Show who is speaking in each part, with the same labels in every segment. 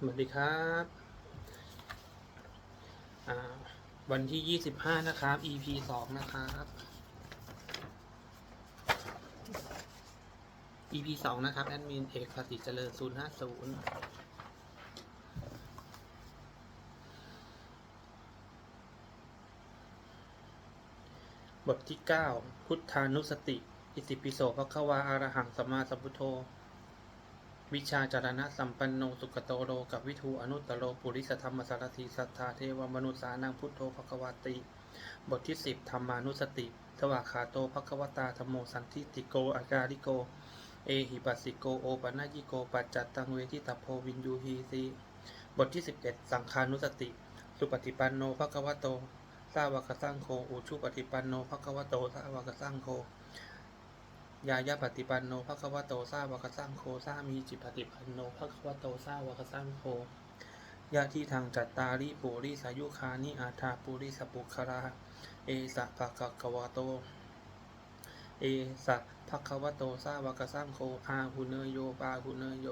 Speaker 1: สวัสดีครับ วันที่ 25 นะครับ EP 2 นะครับ EP 2 นะครับ แอดมินเอกภาษีเจริญ 050บทที่ 9 พุทธานุสติ อิติปิโสภควาอารหังสัมมาสัมพุทโธ วิชาจารณะสัมปันโนสุกโตโรกับวิทูอนุตตโรปุริสธรรมสารถีสัทธาเทวมนุษานังพุทโธภควาติ บทที่10ธรรมานุสติสวาขาโตภควตาธรรมโมสันทิติโกอาการิโก เอหิปัสสิโกโอปัญญิโกปัจจัตตังเวทิตาโพวินยูฮีซีบทที่11สังขานุสติ สุปฏิปันโนภควโตสาวกสังโฆอุชุปฏิปันโนภควโตสาวกสังโฆ ยายาปฏิปันโนภควโตสาวกสังโฆสามีจิปฏิปันโนภควโตสาวกสังโฆยาที่ทางจัตตาริปุริสายุคานิอาทาปุริสปุครา เอสะภะคะควโต เอสะภะคะวะโตสาวกสังโฆอาหุเนยโยปาหุเนยโย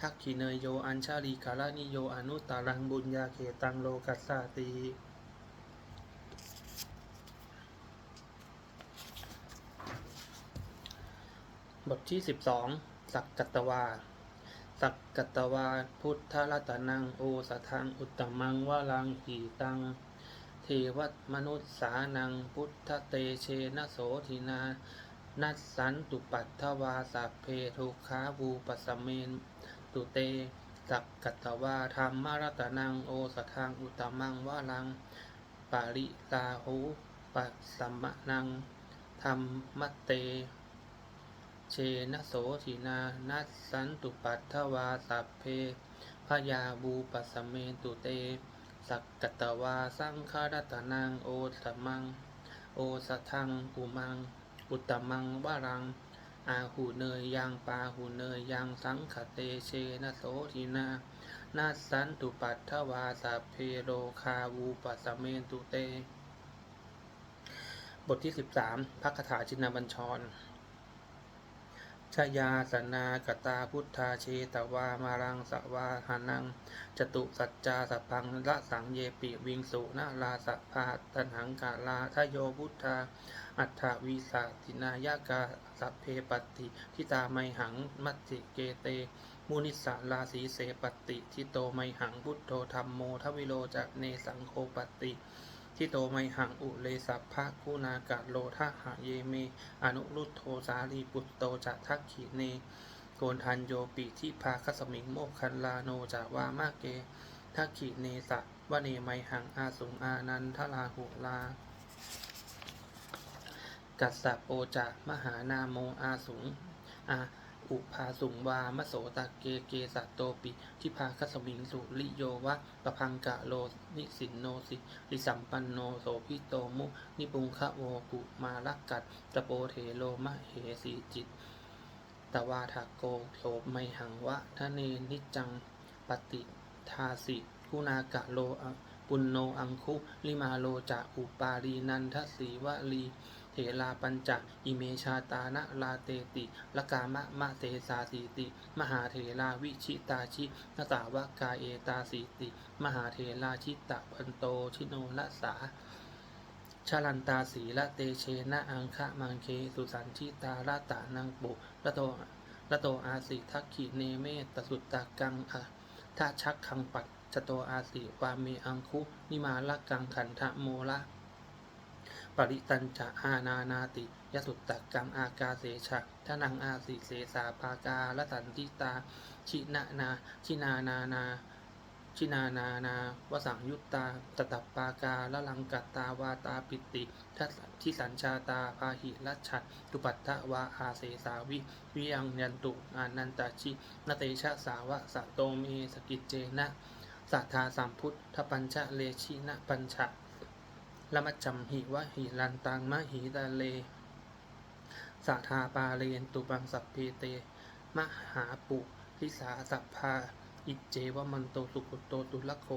Speaker 1: ทักขิเนโย อัญชาลีคารานิโย อนุตตรังบุญญาเขตังโลกัสสาติ บทที่12สักกัตตวา สักกัตตวา พุทธรัตนังโอสทังอุตตมังวาลังหีตังเทวมนุษสานังพุทธเตเชนะโสทินา นัสสันตุปัตถวาสัพเพทุขาวูปสเมนตุเต สักกัตตวาธรรมรัตนังโอสทังอุตตมังวาลัง ปาริลาหูปัสสมะนังธรรมเต เชนะโสทินานัสสันตุปัตถวาสัพเพพยาบูปัสสเมตุเต สักกตวาสังฆรัตนังโอสมัง โอสทังอุมัง อุตตมังวารัง อาหูเนยยังปาหูเนยยังสังขเตเชนะโสทินานัสันตุปัตถวาสัพเพโรคาวูปัสสเมตุเต บทที่ 13พระคาถาชินบัญชร ชยาสนากตาพุทธาเชตวามารังสวาหานัง จตุสัจจาสัพพังละสังเยปิวิงสุนาลาสะพาตันหังกาลาทโยพุทธา อัฏฐวิสาตินายากาสัพเพปติทิตาไมหังมัตติเกเตมุนิสาลาสีเสปติทิโตไมหังพุทโธธรรมโมทวิโลจเนสังโคปติ ทิโตไมหังอุเลสัพพะกุณากะโลทะหะเยเม อนุรุตโทสาลีปุตโตจะทักขีเน โกนทันโยปิทิพาคสมิงโมกคันลาโนจาวามาเกทักขีเนสะวะเนไมหังอาสุงอานันทลาหุลา กัสสะโปจะมหานาโมอาสุงอา อุภาสุงวามโสตะเกเกสัตโตปิ ทิพาคสมิงสุริโยวะปะพังกะโลนิสินโนสิริสัมปันโนโสพิโตมุ นิปุงคะโวกุมาลักกัดตะโปเทโลมะเหสีจิต ตวาทาโกโสไมหังวะทะเนนิจังปฏิทาสิกุณากะโลปุณโนอังคุลิมาโลจะอุปาลีนันทสีวลี เถลาปัญจอิเมชาตานะลาเตติละกามะมะเตสาสีติ มหาเถลาวิชิตาชินสาวกาเอตาสีติ มหาเถลาชิตะพันโตชิโนละสาชาลันตาสีละเตเชนะอังคะมังเคสุสันชิตาละตานังปุละโตละโตอาสิทักขิเนเมตสุตตะกังอะทาชักคังปัดจโตอาสิวาเมอังคุนิมาละกังขันทะโมละ ปริตัญจะอานานาติยสุตตะกังอากาเสชะทนังอาสิเสสาปากาละสันติตา ชินานาชินานานาชินานานาวสังยุตตาตตปปากาละลังกัตตาวาตาปิติทัทิสัญชาตาพาหิรัชัดตุปัตถวาอาเสสาวิวิยังยันตุอานันตาชินเตชะสาวะสะโตเมสกิจเจนะสัทธาสัมพุทธปัญชะเลชินะปัญชะ ละมัจจมหิวะหิรันตังมะหิตาเลสาธาปาเลนตุบังสัพเพเต มหาปุทิสาสัพพาอิเจวมันโตสุขุโตตุลโค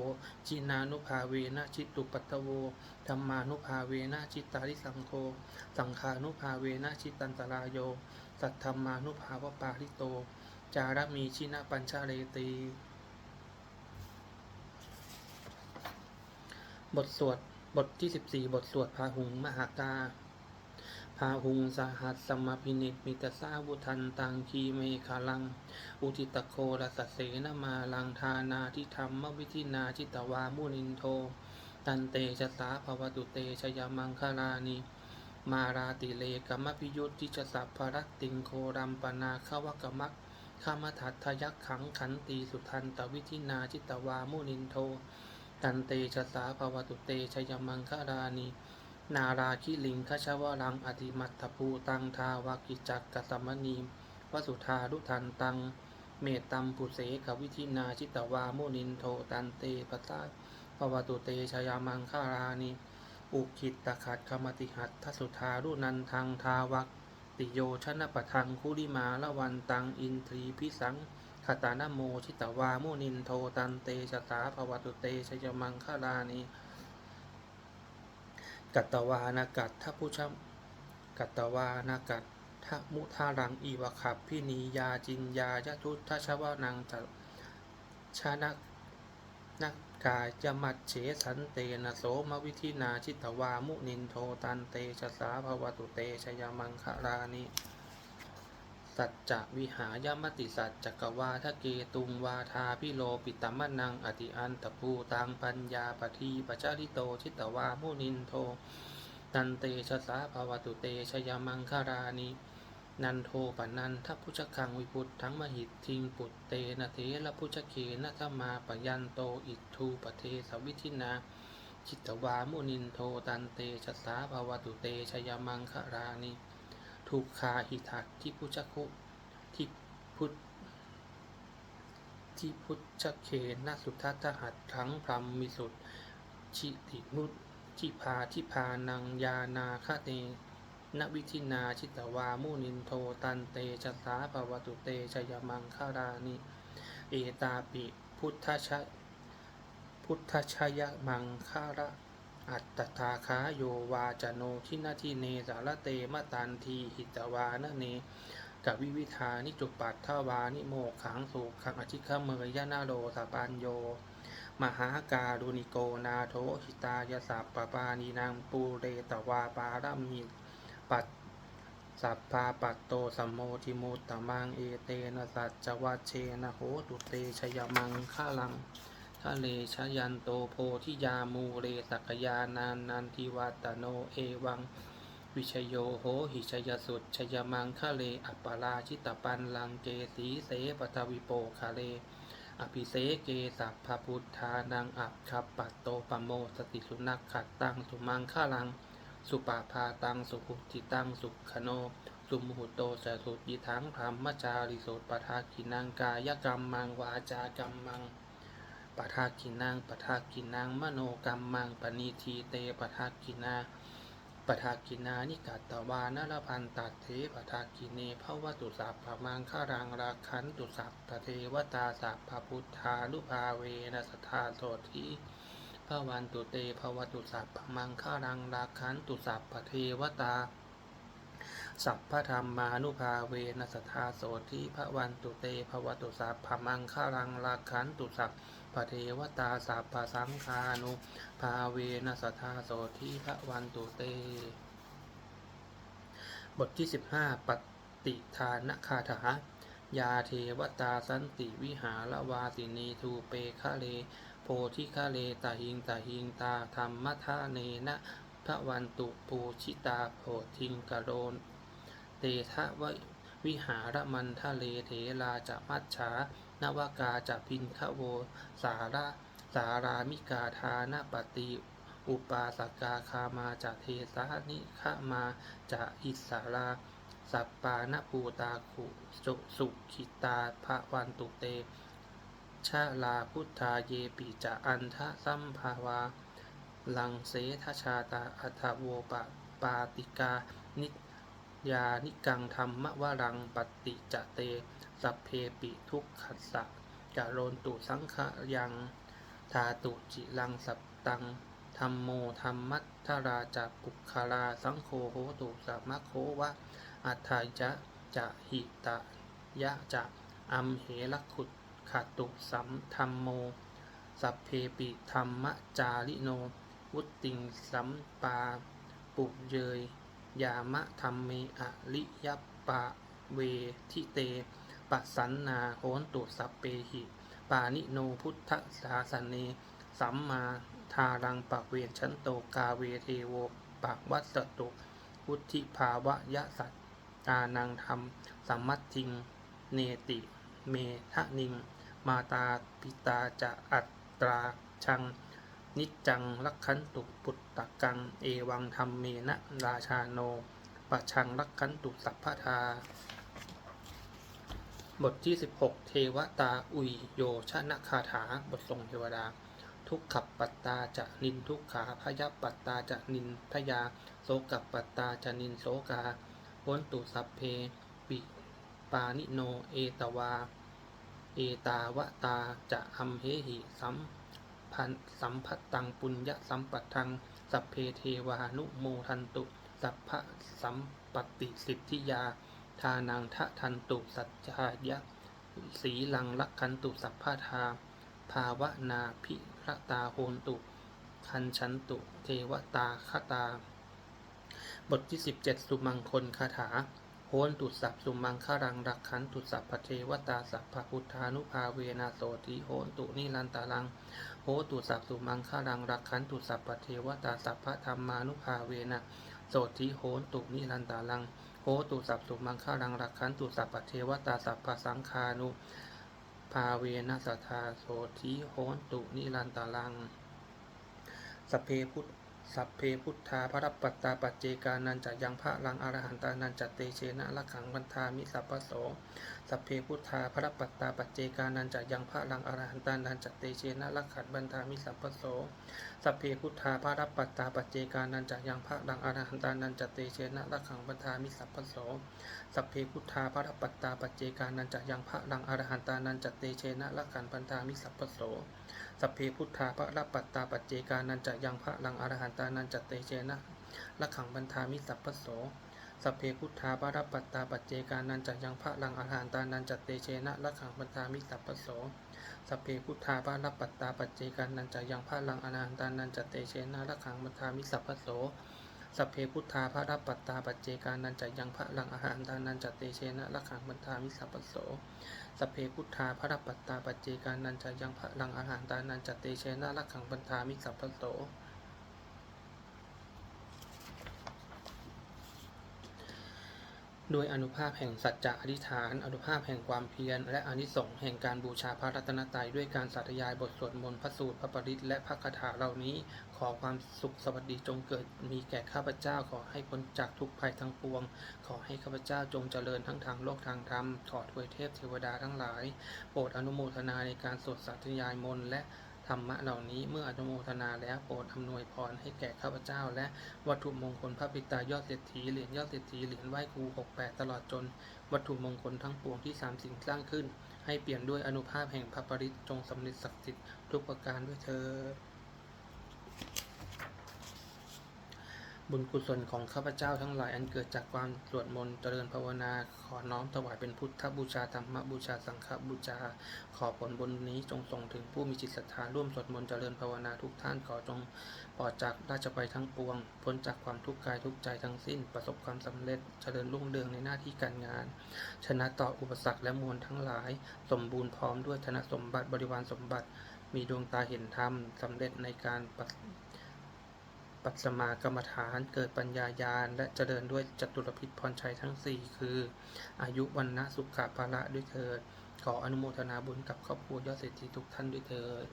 Speaker 1: จินานุภาเวนะจิตตุปัตโวธรรมานุภาเวนะจิตตาริสังโฆสังขานุภาเวนะจิตตันตรายโย สัทธรรมานุภาวะปาริโต จารมีชินะปัญชาเลตี บทสวด บทที่ 14 บทสวดพาหุงมหากาพาหุงสหัสสมพินิจมิตสาวุทันตังคีเมฆาลัง อุทิตโครัสเสนมาลังทานาทิธรรมวิธินาจิตวามุนินโท ตันเตชะสาภวตุเตชยมังคลานิมาราติเลกมพิยุทธิจสัพพรัตติงโครัมปนาขวกมักขามทัตทยักขังขันตีสุทันตวิธินาจิตวามุนินโท ตันเตชะสาภวตุเตชยมังคลานินาราคิลิงคชวรังอธิมัตถภูตังทาวากิจักกสมณีวสุธารุทันตัง เมตตัมปุเสกวิธินาชิตวามุนินโทตันเตปตาภวตุเตชยมังคารานิอุคิตตขัดคมติหัตทสุธารุนันทังทาวักติโยชนะปะทังคุริมาละวันตังอินทรีพิสัง ขตานโมชิตวามุนินโทตันเตชะสาภวตุเตชยมังคารานิกัตตวานากัตทะพุชมกัตตวานากัตทมุทารังอีวะขับพินียาจินยายะทุทชวานังจัชานะนักกายจะมัดเฉสันเตนะโสมวิธินาชิตวามุนินโทตันเตชะสาภวตุเตชยมังคารานิ สัจจะวิหายมติสัจจกวาทะเกตุงวาทาพิโลปิตมะนังอติอันตภูตังปัญญาปทีปจาริโตชิตวามุนินโทตันเตชะสาภวตุเตชยมังคารานินันโทปนันทพุชคังวิพุทธังมหิตทิงปุตเตนะเทระพุชเคนะธมาปยันโตอิทูปเทสวิธินาชิตวามุนินโทตันเตชะสาภวตุเตชยมังคารานิ ทุกขาหิทัตที่พุชคุที่พุทธที่พุทธเคนนสุทัตถหัตทั้งพรหมมิสุทชิตินุตทิพาทิพานังยานาคเตนวิธินาชิตวามุนินโทตันเตชะสาภวตุเตชยมังคารานิ เอตาปิ พุทธชะพุทธชยมังคาระ อัตตทาคาโยวาจโนทินาทิเนสารเตมตันทีหิตวานเนกัวิวิธานิจุปัตถวานิโมกขังสุขังอธิคเมยยนาโรสปัญโย มหาการุณิโกนาโทหิตายสัพปปานีนางปูเรตวาปารมีปัตสัพพาปัตโตสัมโมทิมุตตะมังเอเตนะสัจจวัชเชนะโหตุเตชยมังฆาลัง ทะเลชยันโตโพธิยามูเรสักยานานันทิวัตโนเอวัง วิชโยโหหิชยสุดชยมังคะเลอัปปาราชิตปันลังเกสีเสปทวิโปคาเล อภิเสเกสัพพพุทธานังอับคับปัตโตปโมสติสุนักขัดตังสุมังฆาลัง สุปาพาตังสุขุติตังสุขโนสุมหุโตสสุติทังธรรมจาริโสปทากินังกายกรรมมังวาจากรรมมัง ปทากินังปทากินังมโนกรรมมังปณีทีเตปทากินาปทากินานิกัตตวานรพันตัดเทปทากิเนภวตุสัพพมังคารังราคันตุสัพพเทวตาสัพพพุทธานุภาเวนะสทธาโสทีพระวันตุเตภวตุสัพพมังคารังราคันตุสัพพเทวตาสัพพธรรมานุภาเวนัสทธาโสทิพระวันตุเตภวตุสัพพมังคารังราคันตุสัพ เทวตาสัพพสังคานุภาเวนัสทธาโสทิพระวันตุเต บทที่ 15 ปฏิทานคาถายาเทวตาสันติวิหารวาสินีทูเปคะเล โพธิคะเลตาหิงตาหิงตาธรรมทาเนนะพระวันตุปูชิตาโพธิงกะโรนเตทะวิหารมันทะเลเถราจะมัจฉา นวากาจะพินทโว สาระสารามิกาทานปฏิอุปาสกาคามาจะเทสานิฆามาจะอิสาราสัปปานปูตาขุสุสุขิตาภะวันตุเต ชาลาพุทธาเยปิจะอันทะสัมภาวา ลังเสทชาตาอัทโวปะปาติกา นิยานิกังธรรมวรังปฏิจเต สัพเพปิทุกขัสสะกะโรนตุสังขยังทาตุจิลังสัปตังธรรมโมธรรมัทธราจะปุคาราสังโฆโหตุสัมมโควะอัฏฐายจะจะหิตะยะจะอัมเหลขุดขตุสัมธรรมโม สัพเพปิธรรมจาริโน วุตติงสัมปา ปุเยย ยามะธรรมเมอริยปะเวทิเต ปะสันนาโหนตุสัพเปหิปานิโนพุทธสาสเน สัมมาทารังปะเวนชันโตกาเวเทโวปะวัสตุพุทธิภาวะยะสัตตานังธรรมสัมมัตทิง เนติ เมทะนิง มาตาปิตาจะอัตตราชัง นิจจังลักขันตุปุตตะกัง เอวังธรรมเมนะราชาโนปะชังลักขันตุสัพพทา บทที่ 16 เทวตาอุยโยชนะคาถา บททรงเทวดา ทุกขับปัตตาจะนินทุกขาพยับปัตตาจะนินพยาโสกับปัตตาจะนินโสกาโหนตุสัพเพปิปานิโนเอตวา เอตาวตาจะอัมเหหิสัมพันสัมพัตตังปุญญสัมปัทัง สัพเพเทวานุโมทันตุ สัพพะสัมปติสิทธิยา ทานังทะทันตุสัจจายะสีลังลักขันตุสัพพะทา ภาวนาพิระตาโหนตุ คันชันตุ เทวตาคตา บทที่ 17 สุมังคลคาถา โหนตุสัพสุมังคารังรักขันตุสัพพเทวตาสัพพพุทธานุภาเวนาโสติโหนตุนิรันตาลัง โหตุสัพสุมังคารังรักขันตุสัพพเทวตาสัพพธรรมานุภาเวนะโสติโหนตุนิรันตาลัง ตุสัพสุมังคารังรักขันตุสัพพเทวตาสัพพสังคานุภาเวนะสัทธาโสธิโหนตุนิรันตาลังสพเพพุทธ สัพเพพุทธาพระปัตตาปัจเจกานันจะยังพระลังอรหันตานันจะเตเชนะละขังบันทามิสัพพโสสัพเพพุทธาพระปัตตาปัจเจกานันจะยังพระลังอรหันตานันจะเตเชนะละขันบันทามิสัพพโสสัพเพพุทธาพระปัตตาปัจเจกานันจะยังพระลังอรหันตานันจะเตเชนะละขังบันทามิสัพพโสสัพเพพุทธาพระปัตตาปัจเจกานันจะยังพระลังอรหันตานันจะเตเชนะละขันบันทามิสัพพโสสัพเพพุทธาพระปัตตาปัจเจกานันจะยังพระลังอรหันตานันจเตเชนะละขังบันทามิสัพพโสสัพเพพุทธาพระปัตตาปัจเจกานันจะยังพระลังอรหันตานันจะเตเชนะละขังบันทามิสัพพโสสัพเพพุทธาพระปัตตาปัจเจกานันจะยังพระลังอรหันตานันจะเตเชนะละขังบันทามิสัพพโสสัพเพพุทธาพระปัตตาปัจเจกานันจะยังพระลังอรหันตานันจะเตเชนะละขังบันทามิสัพพโสสัพเพพุทธาพระปัตตาปัจเจกานันจะยังพระลังอาหารตานันจะเตเชนะละขังบันทามิสัพพโส โดยอนุภาพแห่งสัจจะอธิษฐาน อนุภาพแห่งความเพียร และอนิสงส์แห่งการบูชาพระรัตนตรัยด้วยการสาธยายบทสวดมนต์พระสูตรพระปริตรและพระคาถาเหล่านี้ ขอความสุขสวัสดีจงเกิดมีแก่ข้าพเจ้าขอให้พ้นจากทุกภัยทั้งปวง ขอให้ข้าพเจ้าจงเจริญทั้งทางโลกทางธรรมขอทวยเทพเทวดาทั้งหลาย โปรดอนุโมทนาในการสวดสาธยายมนต์และ ธรรมะเหล่านี้เมื่ออนุโมทนาแล้วโปรดอำนวยพรให้แก่ข้าพเจ้า และวัตถุมงคลพระปิตายอดเศรษฐีเหรียญยอดเศรษฐีเหรียญไหว้ครู68ตลอดจน วัตถุมงคลทั้งปวงที่สามสิ่งสร้างขึ้น ให้เปลี่ยนด้วยอนุภาพแห่งพระปริตจงสำเร็จศักดิ์สิทธิ์ทุกประการด้วยเธอ บุญกุศลของข้าพเจ้าทั้งหลายอันเกิดจากความสวดมนต์เจริญภาวนา ขอน้อมถวายเป็นพุทธบูชาธรรมบูชาสังฆบูชา ขอผลบุญนี้จงส่งถึงผู้มีจิตศรัทธาร่วมสวดมนต์เจริญภาวนาทุกท่านขอจงปลอดจากราชภัยทั้งปวง พ้นจากความทุกข์กายทุกใจทั้งสิ้น ประสบความสำเร็จเจริญรุ่งเรืองในหน้าที่การงาน ชนะต่ออุปสรรคและมวลทั้งหลาย สมบูรณ์พร้อมด้วยธนสมบัติบริวารสมบัติ มีดวงตาเห็นธรรมสำเร็จในการ ปัสมากรรมฐานเกิดปัญญาญาณและเจริญด้วยจตุรพิษพรชัยทั้ง 4 คือ อายุวันนะสุขะภาระด้วยเถิด ขออนุโมทนาบุญกับครอบครัวยอดเศรษฐีทุกท่านด้วยเถิด